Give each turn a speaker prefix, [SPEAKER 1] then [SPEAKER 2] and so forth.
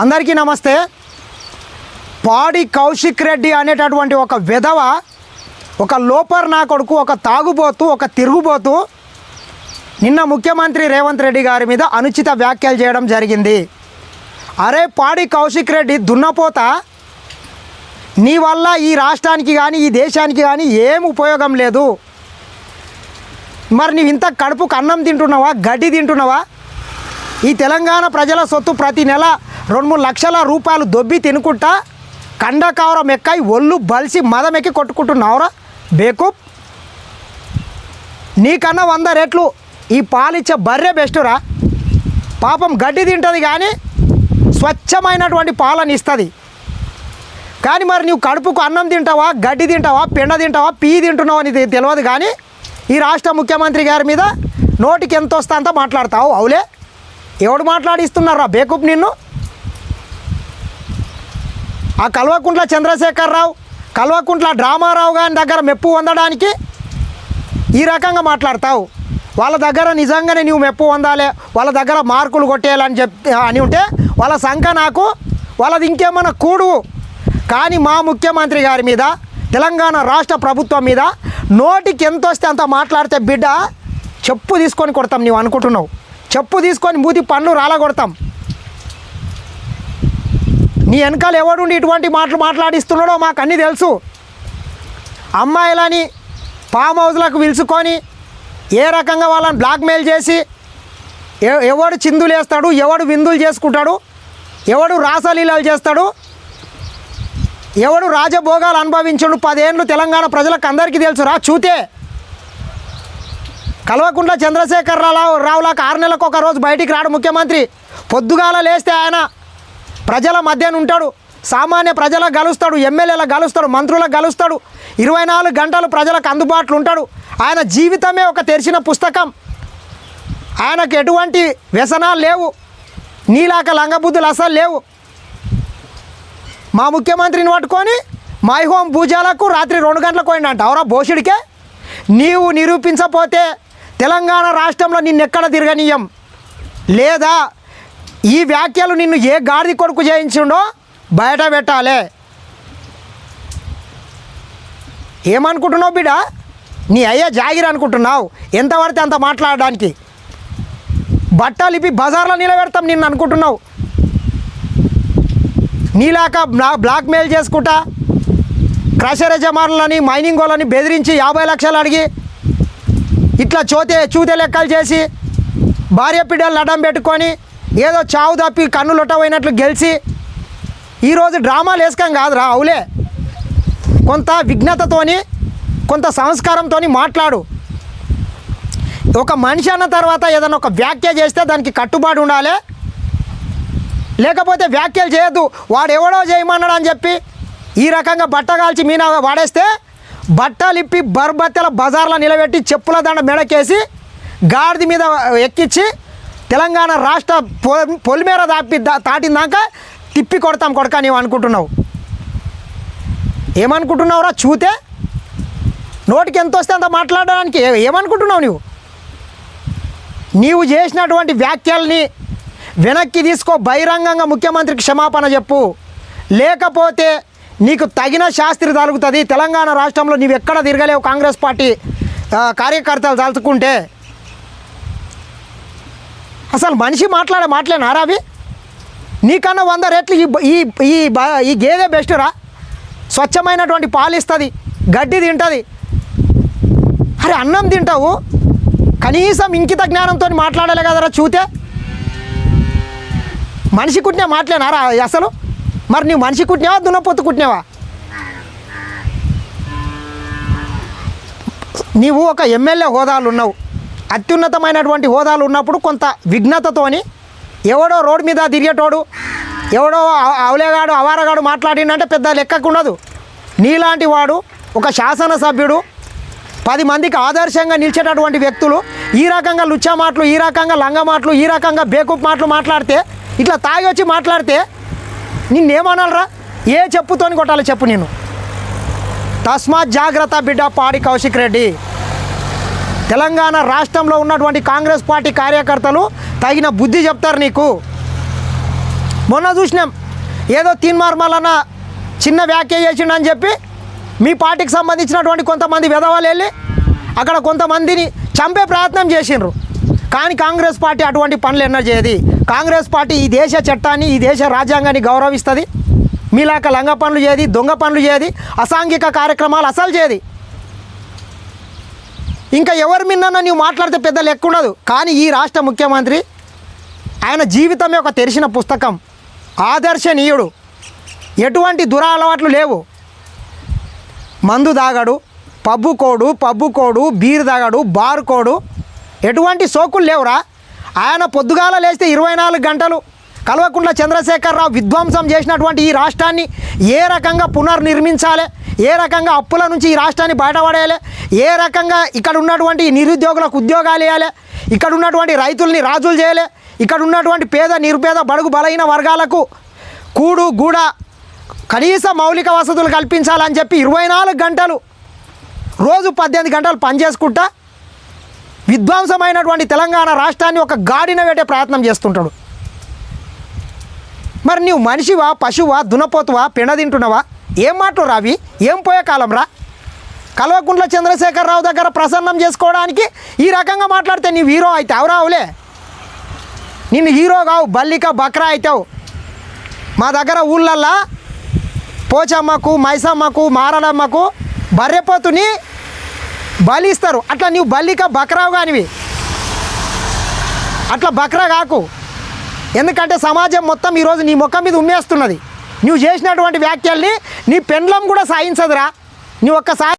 [SPEAKER 1] అందరికీ నమస్తే. పాడి కౌశిక్ రెడ్డి అనేటటువంటి ఒక విధవ ఒక లోపర్ నా కొడుకు ఒక తాగుబోతు ఒక తిరుగుబోతు నిన్న ముఖ్యమంత్రి రేవంత్ రెడ్డి గారి మీద అనుచిత వ్యాఖ్యలు చేయడం జరిగింది. అరే పాడి కౌశిక్ రెడ్డి దున్నపోత నీ వల్ల ఈ రాష్ట్రానికి కానీ ఈ దేశానికి కానీ ఏం ఉపయోగం లేదు. మరి నీవు ఇంత కడుపుకు అన్నం తింటున్నావా గడ్డి తింటున్నావా? ఈ తెలంగాణ ప్రజల సొత్తు ప్రతి నెల రెండు మూడు లక్షల రూపాయలు దొబ్బి తినుకుంటా కండకావరం ఎక్కాయి ఒళ్ళు బలిసి మదం ఎక్కి కొట్టుకుంటున్నావురా? బేకూప్ నీకన్నా వంద రెట్లు ఈ పాలిచ్చే బర్రె బెస్టురా. పాపం గడ్డి తింటుంది కానీ స్వచ్ఛమైనటువంటి పాలను ఇస్తుంది. కానీ మరి నువ్వు కడుపుకు అన్నం తింటావా గడ్డి తింటావా పెండ తింటావా పీ తింటున్నావు అని తెలియదు కానీ ఈ రాష్ట్ర ముఖ్యమంత్రి గారి మీద నోటికి ఎంత వస్తా అంతా మాట్లాడతావు అవులే? ఎవడు మాట్లాడిస్తున్నారా బేకూప్ నిన్ను? ఆ కల్వకుంట్ల చంద్రశేఖరరావు కల్వకుంట్ల డ్రామారావు గారి దగ్గర మెప్పు పొందడానికి ఈ రకంగా మాట్లాడతావు. వాళ్ళ దగ్గర నిజంగానే నువ్వు మెప్పు పొందాలి వాళ్ళ దగ్గర మార్కులు కొట్టేయాలని చెప్ అని ఉంటే వాళ్ళ సంఖ నాకు వాళ్ళది ఇంకేమైనా కూడు. కానీ మా ముఖ్యమంత్రి గారి మీద తెలంగాణ రాష్ట్ర ప్రభుత్వం మీద నోటికి ఎంత వస్తే అంత మాట్లాడితే బిడ్డ చెప్పు తీసుకొని కొడతాం నువ్వు అనుకుంటున్నావు. చెప్పు తీసుకొని మూతి పండ్లు రాలగొడతాం. నీ వెనకాల ఎవడుండి ఇటువంటి మాటలు మాట్లాడిస్తున్నాడో మాకు అన్నీ తెలుసు. అమ్మాయిలని ఫామ్ హౌస్లకు పిలుచుకొని ఏ రకంగా వాళ్ళని బ్లాక్మెయిల్ చేసి ఎవడు చిందులు వేస్తాడు ఎవడు విందులు చేసుకుంటాడు ఎవడు రాసలీలాలు చేస్తాడు ఎవడు రాజభోగాలు అనుభవించడు. పదేళ్ళు తెలంగాణ ప్రజలకు అందరికీ తెలుసురా చూతే. కల్వకుంట్ల చంద్రశేఖర్ రావు రావులకు ఆరు నెలలకు ఒక రోజు బయటికి రాడు ముఖ్యమంత్రి. పొద్దుగాల లేస్తే ఆయన ప్రజల మధ్యన ఉంటాడు. సామాన్య ప్రజలకు గలుస్తాడు ఎమ్మెల్యేలకు గలుస్తాడు మంత్రులకు గలుస్తాడు ఇరవై నాలుగు గంటలు ప్రజలకు అందుబాటులో ఉంటాడు. ఆయన జీవితమే ఒక తెరిచిన పుస్తకం. ఆయనకు ఎటువంటి వ్యసనాలు లేవు. నీలాక లంగబుద్ధులు అసలు లేవు. మా ముఖ్యమంత్రిని పట్టుకొని మై హోమ్ పూజలకు రాత్రి రెండు గంటలకు పోయిందంట అవరా భోషుడికే? నీవు నిరూపించపోతే తెలంగాణ రాష్ట్రంలో నిన్నెక్కడ తిరగనీయం? లేదా ఈ వ్యాఖ్యలు నిన్ను ఏ గాడిది కొడుకు చేయించిండో బయట పెట్టాలి. ఏమనుకుంటున్నావు బిడ్డ నీ అయ్యా జాగిరి అనుకుంటున్నావు. ఎంత పడితే అంత మాట్లాడడానికి. బట్టలు ఇప్పి బజార్లో నిలబెడతాం నిన్ను అనుకుంటున్నావు. నీలాక బ్లా- బ్లాక్మెయిల్ చేసుకుంటా క్రషర్ యజమానులని మైనింగ్ వాళ్ళని బెదిరించి యాభై లక్షలు అడిగి ఇట్లా చోతే చూతే లెక్కలు చేసి భార్య పిడ్డలు అడ్డం పెట్టుకొని ఏదో చావు తప్పి కన్ను లొట్టపోయినట్లు గెలిచి ఈరోజు డ్రామాలు వేసుకం కాదురా అవులే. కొంత విఘ్నతతోని కొంత సంస్కారంతో మాట్లాడు. ఒక మనిషి అన్న తర్వాత ఏదైనా ఒక వ్యాఖ్య చేస్తే దానికి కట్టుబాటు ఉండాలి. లేకపోతే వ్యాఖ్యలు చేయొద్దు. వాడెవడో చేయమన్నాడు అని చెప్పి ఈ రకంగా బట్ట కాల్చి మీన వాడేస్తే బట్టలు ఇప్పి బర్బత్తెల బజార్లో నిలబెట్టి చెప్పుల దండ మెడకేసి గాడిద మీద ఎక్కించి తెలంగాణ రాష్ట్ర పొ పొలిమేర దాపి దాటిందాక తిప్పి కొడతాం కొడక నీవు అనుకుంటున్నావు. ఏమనుకుంటున్నావురా చూతే? నోటికి ఎంత వస్తే అంత మాట్లాడడానికి ఏమనుకుంటున్నావు నువ్వు నీవు చేసినటువంటి వ్యాఖ్యల్ని వెనక్కి తీసుకో బహిరంగంగా ముఖ్యమంత్రికి క్షమాపణ చెప్పు. లేకపోతే నీకు తగిన శాస్త్రి తలుగుతుంది. తెలంగాణ రాష్ట్రంలో నీవు ఎక్కడ తిరగలేవు కాంగ్రెస్ పార్టీ కార్యకర్తలు తలుచుకుంటే. అసలు మనిషి మాట్లాడే మాటలేనారా అవి నీకన్నా వంద రెట్లు ఈ ఈ ఈ బ- ఈ గేదె స్వచ్ఛమైనటువంటి పాలు ఇస్తుంది గడ్డి తింటుంది. అరే అన్నం తింటావు? కనీసం ఇంకిత జ్ఞానంతో మాట్లాడాలి కదరా చూతే? మనిషి కుట్టినా మాట్లాడినారా అసలు? మరి నువ్వు మనిషి కుట్టినావా దున్నపోతు కుట్టినావా? నీవు ఒక ఎమ్మెల్యే హోదాలు ఉన్నావు. అత్యున్నతమైనటువంటి హోదాలు ఉన్నప్పుడు కొంత విఘ్నతతోని ఎవడో రోడ్డు మీద తిరిగేటోడు ఎవడో అవలేగాడు అవారగాడు మాట్లాడినంటే పెద్ద లెక్కకుండదు నీలాంటి వాడు ఒక శాసనసభ్యుడు పది మందికి ఆదర్శంగా నిలిచేటటువంటి వ్యక్తులు ఈ రకంగా లుచ్చా మాటలు ఈ రకంగా లంగ మాటలు ఈ రకంగా బేకూప్ మాటలు మాట్లాడితే ఇట్లా తాగి వచ్చి మాట్లాడితే నిన్నేమనాలరా? ఏ చెప్పుతోని కొట్టాలి చెప్పు నేను తస్మాత్ జాగ్రత్త బిడ్డ పాడి కౌశిక్ రెడ్డి. తెలంగాణ రాష్ట్రంలో ఉన్నటువంటి కాంగ్రెస్ పార్టీ కార్యకర్తలు తగిన బుద్ధి చెప్తారు నీకు. మొన్న చూసినాం ఏదో తీన్మార్మలన్న చిన్న వ్యాఖ్య చేసిండని చెప్పి మీ పార్టీకి సంబంధించినటువంటి కొంతమంది విధవాళ్ళు వెళ్ళి అక్కడ కొంతమందిని చంపే ప్రయత్నం చేసిండ్రు. కానీ కాంగ్రెస్ పార్టీ అటువంటి పనులు ఎన్నో చేయదు. కాంగ్రెస్ పార్టీ ఈ దేశ చట్టాన్ని ఈ దేశ రాజ్యాంగాన్ని గౌరవిస్తుంది. మీలాక లంగ పనులు చేయది దొంగ పనులు చేయది అసాంఘిక కార్యక్రమాలు అసలు చేయది. ఇంకా ఎవరి మిన్న నువ్వు మాట్లాడితే పెద్ద లెక్క ఉండదు. కానీ ఈ రాష్ట్ర ముఖ్యమంత్రి ఆయన జీవితమే ఒక తెరిచిన పుస్తకం. ఆదర్శనీయుడు. ఎటువంటి దురలవాట్లు లేవు. మందు తాగాడు పబ్బు కోడు పబ్బు కోడు బీర్ తాగాడు బార్ కోడు. ఎటువంటి సోకులు లేవురా. ఆయన పొద్దుగాల లేస్తే ఇరవై నాలుగు గంటలు కల్వకుంట్ల చంద్రశేఖరరావు విధ్వంసం చేసినటువంటి ఈ రాష్ట్రాన్ని ఏ రకంగా పునర్నిర్మించాలి? ఏ రకంగా అప్పుల నుంచి ఈ రాష్ట్రాన్ని బయటపడేయాలి? ఏ రకంగా ఇక్కడ ఉన్నటువంటి నిరుద్యోగులకు ఉద్యోగాలు ఇవ్వాలి? ఇక్కడ ఉన్నటువంటి రైతుల్ని రాజులు చేయాలి? ఇక్కడ ఉన్నటువంటి పేద నిరుపేద బడుగు బలహీన వర్గాలకు కూడు గూడ కనీస మౌలిక వసతులు కల్పించాలని చెప్పి ఇరవై నాలుగు గంటలు రోజు పద్దెనిమిది గంటలు పనిచేసుకుంటా విధ్వంసమైనటువంటి తెలంగాణ రాష్ట్రాన్ని ఒక గాడిన పెట్టే ప్రయత్నం చేస్తుంటాడు. మరి నీవు మనిషివా పశువా దునపోతువా పెండ తింటున్నావా ఏం మాటలు రావి? ఏం పోయే కాలం రా? కల్వకుంట్ల చంద్రశేఖరరావు దగ్గర ప్రసన్నం చేసుకోవడానికి ఈ రకంగా మాట్లాడితే నీవు హీరో అయితే అవరావులే నిన్ను హీరో కావు బల్లిక బక్రా అవుతావు మా దగ్గర ఊళ్ళల్లా పోచమ్మకు మైసమ్మకు మారలమ్మకు బర్రెపోతుని బలిస్తారు అట్లా నీవు బల్లిక బక్రావు కానివి. అట్లా బక్రా కాకు. ఎందుకంటే సమాజం మొత్తం ఈరోజు నీ ముఖం మీద ఉమ్మేస్తున్నది. నువ్వు చేసినటువంటి వ్యాఖ్యల్ని నీ పెండ్లం కూడా సాయించదురా. నీ ఒక్కసారి